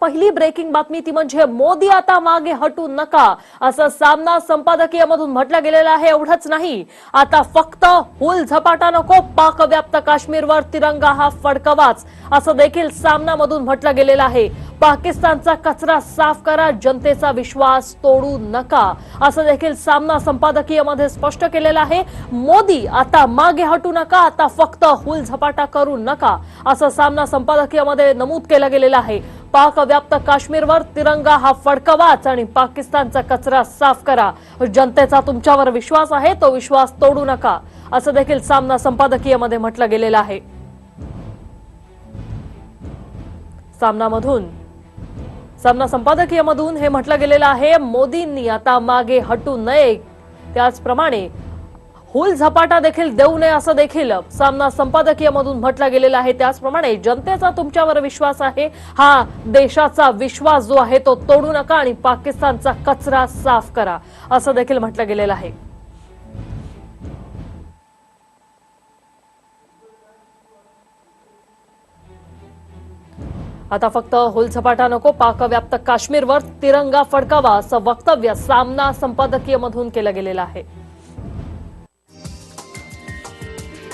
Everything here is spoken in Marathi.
पहिली ब्रेकिंग बातमी ती म्हणजे मोदी आता मागे हटू नका. असं सामना संपादकीय मधून म्हटलं गेलेलं आहे एवढंच नाही. आता फक्त हुल झपाटा नको पाकव्याप्त काश्मीरवर तिरंगा हा फडकवाच. असं देखील सामनामधून म्हटलं गेलेलं आहे. पाकिस्तानचा कचरा साफ करा जनतेचा विश्वास तोडू नका. असं देखील सामना संपादकीयमध्ये स्पष्ट केलेलं आहे. मोदी आता मागे हटू नका आता फक्त हुल झपाटा करू नका. असं सामना संपादकीयमध्ये नमूद केलं गेलेलं आहे. पाकव्याप्त काश्मीरवर तिरंगा हा फडकवाच आणि पाकिस्तानचा कचरा साफ करा. जनतेचा तुमच्यावर विश्वास आहे तो विश्वास तोडू नका असं देखील सामना संपादकीयमध्ये म्हटलं गेलेलं आहे. सामनामधून सामना संपादकीयमधून हे म्हटलं गेलेलं आहे मोदींनी आता मागे हटू नये. त्याचप्रमाणे हुल झपाटा देखील देऊ नये असं देखील सामना संपादकीय मधून म्हटलं गेलेलं आहे. त्याचप्रमाणे जनतेचा तुमच्यावर विश्वास आहे. हा देशाचा विश्वास जो आहे तो तोडू नका आणि पाकिस्तानचा कचरा साफ करा असं देखील म्हटलं गेलेलं आहे. आता फक्त होलझपाटा नको पाकव्याप्त काश्मीरवर तिरंगा फडकावा असं वक्तव्य सामना संपादकीय मधून केलं गेलेलं आहे.